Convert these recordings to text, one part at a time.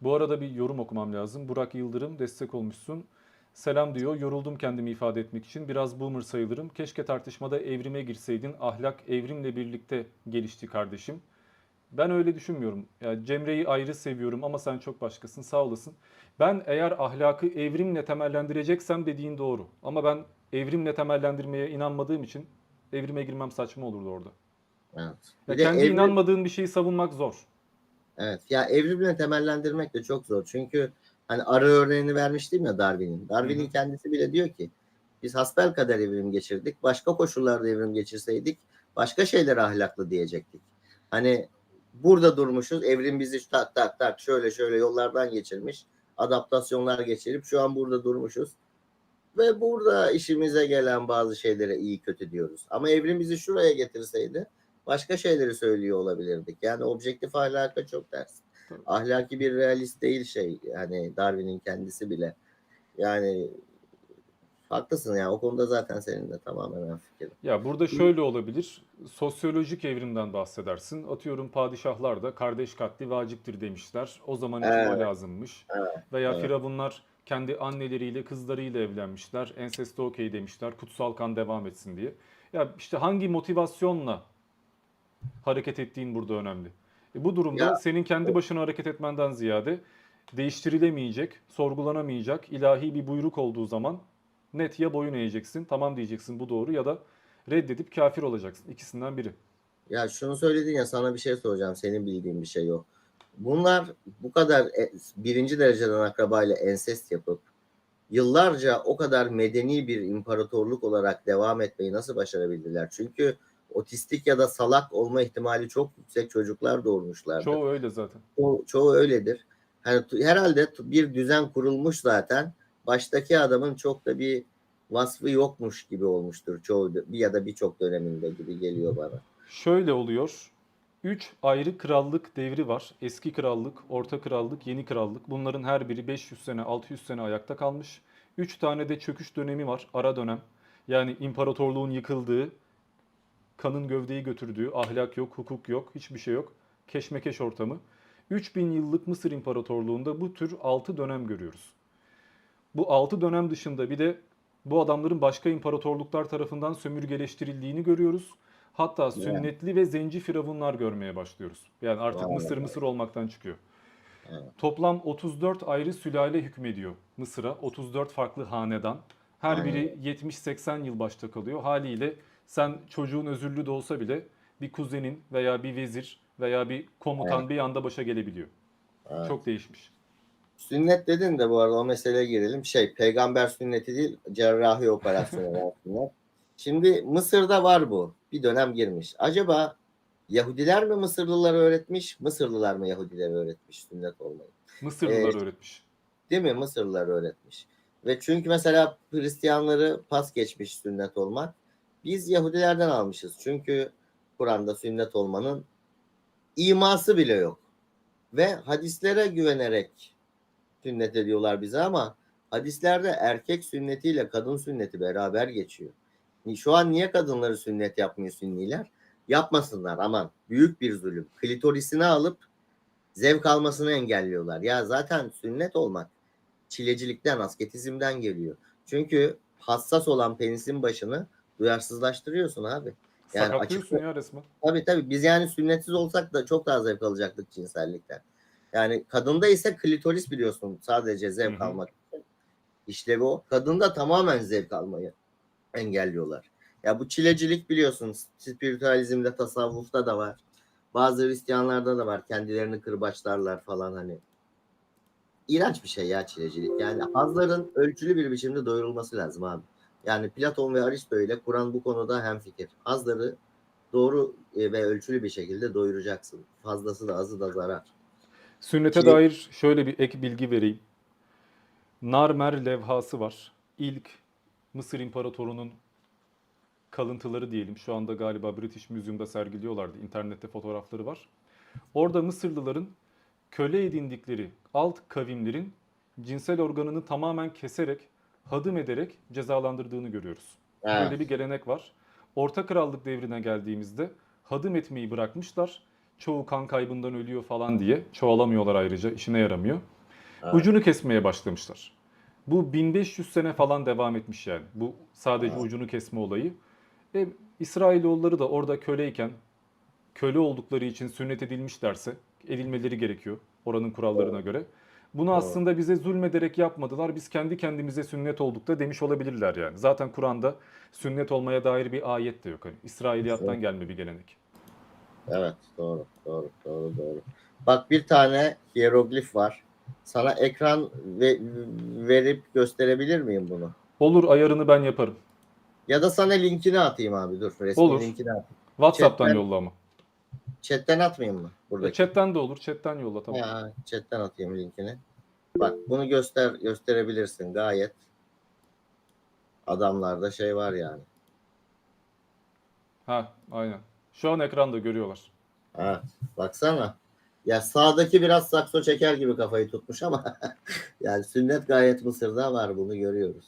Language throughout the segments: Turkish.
Bu arada bir yorum okumam lazım. Burak Yıldırım destek olmuşsun. Selam diyor. Yoruldum kendimi ifade etmek için. Biraz boomer sayılırım. Keşke tartışmada evrime girseydin. Ahlak evrimle birlikte gelişti kardeşim. Ben öyle düşünmüyorum. Yani Cemre'yi ayrı seviyorum ama sen çok başkasın. Sağ olasın. Ben eğer ahlakı evrimle temellendireceksem dediğin doğru. Ama ben evrimle temellendirmeye inanmadığım için evrime girmem saçma olurdu orada. Evet. Ya kendi evrim- inanmadığın bir şeyi savunmak zor. Evet. Ya evrimle temellendirmek de çok zor. Çünkü hani arı örneğini vermiştim ya Darwin'in. Darwin'in kendisi bile diyor ki biz hasbelkader evrim geçirdik. Başka koşullarda evrim geçirseydik başka şeylere ahlaklı diyecektik. Hani burada durmuşuz. Evrim bizi tak tak tak şöyle şöyle yollardan geçirmiş. Adaptasyonlar geçirip şu an burada durmuşuz. Ve burada işimize gelen bazı şeylere iyi kötü diyoruz. Ama evrim bizi şuraya getirseydi başka şeyleri söylüyor olabilirdik. Yani objektif ahlaka çok ters. Tabii. Ahlaki bir realist değil şey. Hani Darwin'in kendisi bile. Yani haklısın ya. O konuda zaten seninle tamamen ben fikrim. Ya burada şöyle olabilir. Sosyolojik evrimden bahsedersin. Atıyorum padişahlar da kardeş katli vaciptir demişler. O zaman Evet. lazımmış. Evet, Veya evet. firavunlar kendi anneleriyle kızlarıyla evlenmişler. Enseste okey demişler. Kutsal kan devam etsin diye. Ya işte hangi motivasyonla hareket ettiğin burada önemli. E bu durumda Ya- senin kendi başına hareket etmenden ziyade değiştirilemeyecek, sorgulanamayacak ilahi bir buyruk olduğu zaman net ya boyun eğeceksin, tamam diyeceksin bu doğru ya da reddedip kafir olacaksın. İkisinden biri. Ya şunu söyledin ya sana bir şey soracağım. Senin bildiğin bir şey o. Bunlar bu kadar e- birinci dereceden akrabayla ensest yapıp yıllarca o kadar medeni bir imparatorluk olarak devam etmeyi nasıl başarabildiler? Çünkü otistik ya da salak olma ihtimali çok yüksek çocuklar doğurmuşlardı. Çoğu öyle zaten. Çoğu, çoğu öyledir. Hani herhalde bir düzen kurulmuş zaten. Baştaki adamın çok da bir vasfı yokmuş gibi olmuştur çoğu bir ya da birçok döneminde gibi geliyor bana. Şöyle oluyor. Üç ayrı krallık devri var. Eski krallık, orta krallık, yeni krallık. Bunların her biri 500 sene, 600 sene ayakta kalmış. Üç tane de çöküş dönemi var, ara dönem. Yani imparatorluğun yıkıldığı, kanın gövdeyi götürdüğü, ahlak yok, hukuk yok, hiçbir şey yok. Keşmekeş ortamı. 3000 yıllık Mısır İmparatorluğu'nda bu tür 6 dönem görüyoruz. Bu 6 dönem dışında bir de bu adamların başka imparatorluklar tarafından sömürgeleştirildiğini görüyoruz. Hatta sünnetli ve zenci firavunlar görmeye başlıyoruz. Yani artık Mısır. Mısır olmaktan çıkıyor. Toplam 34 ayrı sülale hükmediyor Mısır'a. 34 farklı hanedan. Her biri 70-80 yıl başta kalıyor. Haliyle sen çocuğun özürlü de olsa bile bir kuzenin veya bir vezir veya bir komutan Evet. bir anda başa gelebiliyor. Evet. Çok değişmiş. Sünnet dedin de bu arada o meseleye girelim. Şey peygamber sünneti değil cerrahi operasyonu var sünnet. Şimdi Mısır'da var bu. Bir dönem girmiş. Acaba Yahudiler mi Mısırlılara öğretmiş, Mısırlılar mı Yahudilere öğretmiş sünnet olmayı? Mısırlılar Ee, öğretmiş. Değil mi? Mısırlılar öğretmiş. Ve çünkü mesela Hristiyanları pas geçmiş sünnet olmak. Biz Yahudilerden almışız. Çünkü Kur'an'da sünnet olmanın iması bile yok. Ve hadislere güvenerek sünnet ediyorlar bize ama hadislerde erkek sünnetiyle kadın sünneti beraber geçiyor. Şu an niye kadınları sünnet yapmıyor sünniler? Yapmasınlar aman. Büyük bir zulüm. Klitorisini alıp zevk almasını engelliyorlar. Ya zaten sünnet olmak çilecilikten, asketizmden geliyor. Çünkü hassas olan penisin başını duyarsızlaştırıyorsun abi. Yani Sakatlıyorsun açık- ya resmen. Tabii tabii biz yani sünnetsiz olsak da çok daha zevk alacaktık cinsellikten. Yani kadında ise klitoris biliyorsun sadece zevk Hı hı. almak için. İşlevi o. Kadında tamamen zevk almayı engelliyorlar. Ya bu çilecilik biliyorsun spiritüalizmde, tasavvufta da var. Bazı Hristiyanlarda da var. Kendilerini kırbaçlarlar falan hani. İğrenç bir şey ya çilecilik. Yani hazların ölçülü bir biçimde doyurulması lazım abi. Yani Platon ve Aristo ile Kur'an bu konuda hemfikir. Hazları doğru e, ve ölçülü bir şekilde doyuracaksın. Fazlası da azı da zarar. Sünnete Ki- dair şöyle bir ek bilgi vereyim. Narmer levhası var. İlk Mısır İmparatoru'nun kalıntıları diyelim. Şu anda galiba British Museum'da sergiliyorlardı. İnternette fotoğrafları var. Orada Mısırlıların köle edindikleri alt kavimlerin cinsel organını tamamen keserek, hadım ederek cezalandırdığını görüyoruz. Evet. Böyle bir gelenek var. Orta Krallık devrine geldiğimizde hadım etmeyi bırakmışlar. Çoğu kan kaybından ölüyor falan diye. Çoğalamıyorlar ayrıca. işine yaramıyor. Evet. Ucunu kesmeye başlamışlar. Bu 1500 sene falan devam etmiş yani. Bu sadece Evet. ucunu kesme olayı. E, İsrailoğulları da orada köleyken köle oldukları için sünnet edilmişlerse edilmeleri gerekiyor oranın kurallarına göre. Bunu aslında bize zulmederek yapmadılar. Biz kendi kendimize sünnet olduk da demiş olabilirler yani. Zaten Kur'an'da sünnet olmaya dair bir ayet de yok. Hani İsrailiyattan gelme bir gelenek. Evet doğru doğru doğru doğru. Bak bir tane hieroglif var. Sana ekran ve, verip gösterebilir miyim bunu? Olur ayarını ben yaparım. Ya da sana linkini atayım abi dur. Resmi Olur. linkini atayım. WhatsApp'tan Chatten- yolla ama. Chatten atmayayım mı? Buradaki. Chatten de olur. Chatten yolla tamam. Ha, chatten atayım linkini. Bak bunu göster gösterebilirsin gayet. Adamlarda şey var yani. Ha, aynen. Şu an ekranda görüyorlar. Ha, baksana. Ya sağdaki biraz sakso çeker gibi kafayı tutmuş ama yani sünnet gayet Mısır'da var bunu görüyoruz.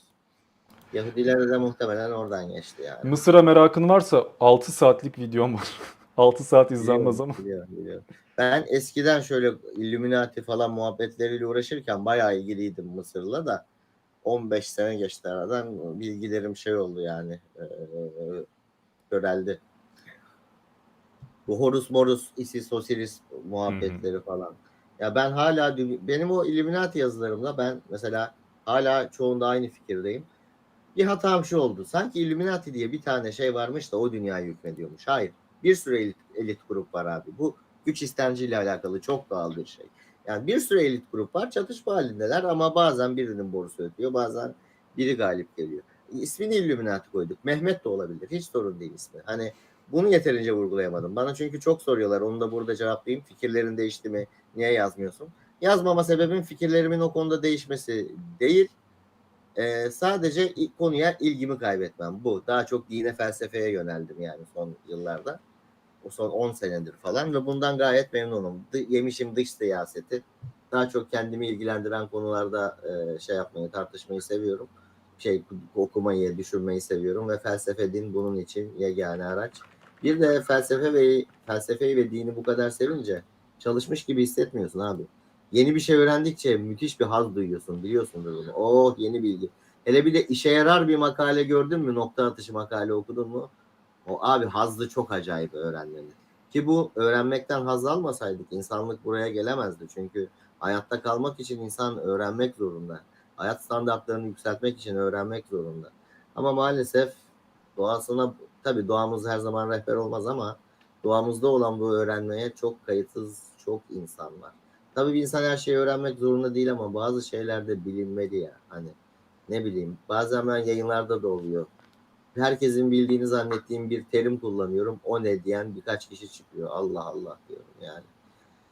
Yahudilere de muhtemelen oradan geçti yani. Mısır'a merakın varsa 6 saatlik videom var. 6 saat izlenmez ama. Biliyorum, biliyorum. Ben eskiden şöyle Illuminati falan muhabbetleriyle uğraşırken bayağı ilgiliydim Mısır'la da 15 sene geçti aradan bilgilerim şey oldu yani e. Bu Horus Morus, Isis Osiris muhabbetleri falan. Ya ben hala benim o Illuminati yazılarımda ben mesela hala çoğunda aynı fikirdeyim. Bir hatam şu oldu. Sanki Illuminati diye bir tane şey varmış da o dünyaya hükmediyormuş. Hayır. Bir sürü elit, elit grup var abi. Bu güç istemciyle alakalı çok doğal bir şey. Yani bir sürü elit grup var. Çatışma halindeler ama bazen birinin borusu ötüyor. Bazen biri galip geliyor. İsmini Illuminati koyduk. Mehmet de olabilir. Hiç sorun değil ismi. Hani bunu yeterince vurgulayamadım. Bana çünkü çok soruyorlar. Onu da burada cevaplayayım. Fikirlerin değişti mi? Niye yazmıyorsun? Yazmama sebebim fikirlerimin o konuda değişmesi değil. Ee, sadece konuya ilgimi kaybetmem. Bu. Daha çok dine felsefeye yöneldim yani son yıllarda. O son 10 senedir falan ve bundan gayet memnunum. Dı- yemişim dış siyaseti. Daha çok kendimi ilgilendiren konularda e, şey yapmayı, tartışmayı seviyorum. Şey okumayı, düşünmeyi seviyorum ve felsefe din bunun için yegane araç. Bir de felsefe ve felsefeyi ve dini bu kadar sevince çalışmış gibi hissetmiyorsun abi. Yeni bir şey öğrendikçe müthiş bir haz duyuyorsun. Biliyorsundur bunu. Oh yeni bilgi. Hele bir de işe yarar bir makale gördün mü? Nokta atışı makale okudun mu? O abi hazzı çok acayip öğrenmenin. Ki bu öğrenmekten haz almasaydık insanlık buraya gelemezdi. Çünkü hayatta kalmak için insan öğrenmek zorunda. Hayat standartlarını yükseltmek için öğrenmek zorunda. Ama maalesef doğasına tabii doğamız her zaman rehber olmaz ama doğamızda olan bu öğrenmeye çok kayıtsız çok insan var. Tabii bir insan her şeyi öğrenmek zorunda değil ama bazı şeyler de bilinmeli ya. Hani ne bileyim bazen ben yayınlarda da oluyor. Herkesin bildiğini zannettiğim bir terim kullanıyorum. O ne diyen birkaç kişi çıkıyor. Allah Allah diyorum yani.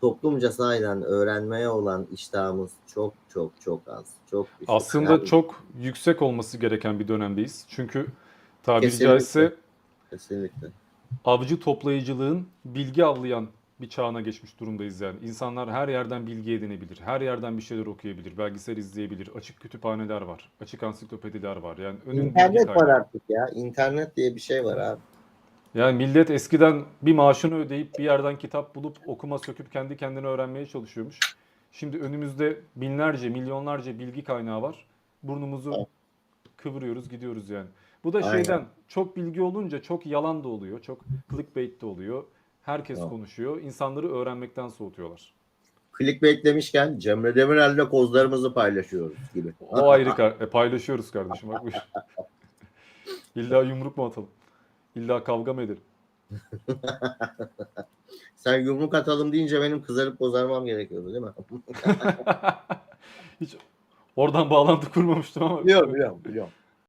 Toplumca sahiden öğrenmeye olan iştahımız çok çok çok az. Çok düşük. Aslında Yani çok yüksek olması gereken bir dönemdeyiz. Çünkü tabiri Kesinlikle. caizse kesinlikle. avcı toplayıcılığın bilgi avlayan bir çağına geçmiş durumdayız yani. İnsanlar her yerden bilgi edinebilir. Her yerden bir şeyler okuyabilir. Belgesel izleyebilir. Açık kütüphaneler var. Açık ansiklopediler var. Yani önün İnternet var artık ya. İnternet diye bir şey var abi. Yani millet eskiden bir maaşını ödeyip bir yerden kitap bulup okuma söküp kendi kendine öğrenmeye çalışıyormuş. Şimdi önümüzde binlerce, milyonlarca bilgi kaynağı var. Burnumuzu Evet. kıvırıyoruz, gidiyoruz yani. Bu da Aynen. şeyden çok bilgi olunca çok yalan da oluyor, çok clickbait de oluyor. Herkes Evet. konuşuyor. İnsanları öğrenmekten soğutuyorlar. Clickbait demişken Cemre Demirel'le kozlarımızı paylaşıyoruz gibi. O ayrı kar- e, paylaşıyoruz kardeşim. Bak. İlla yumruk mu atalım? İlla kavga mı edelim? Sen yumruk atalım deyince benim kızarıp bozarmam gerekiyordu değil mi? Hiç oradan bağlantı kurmamıştım ama. biliyorum biliyorum biliyorum.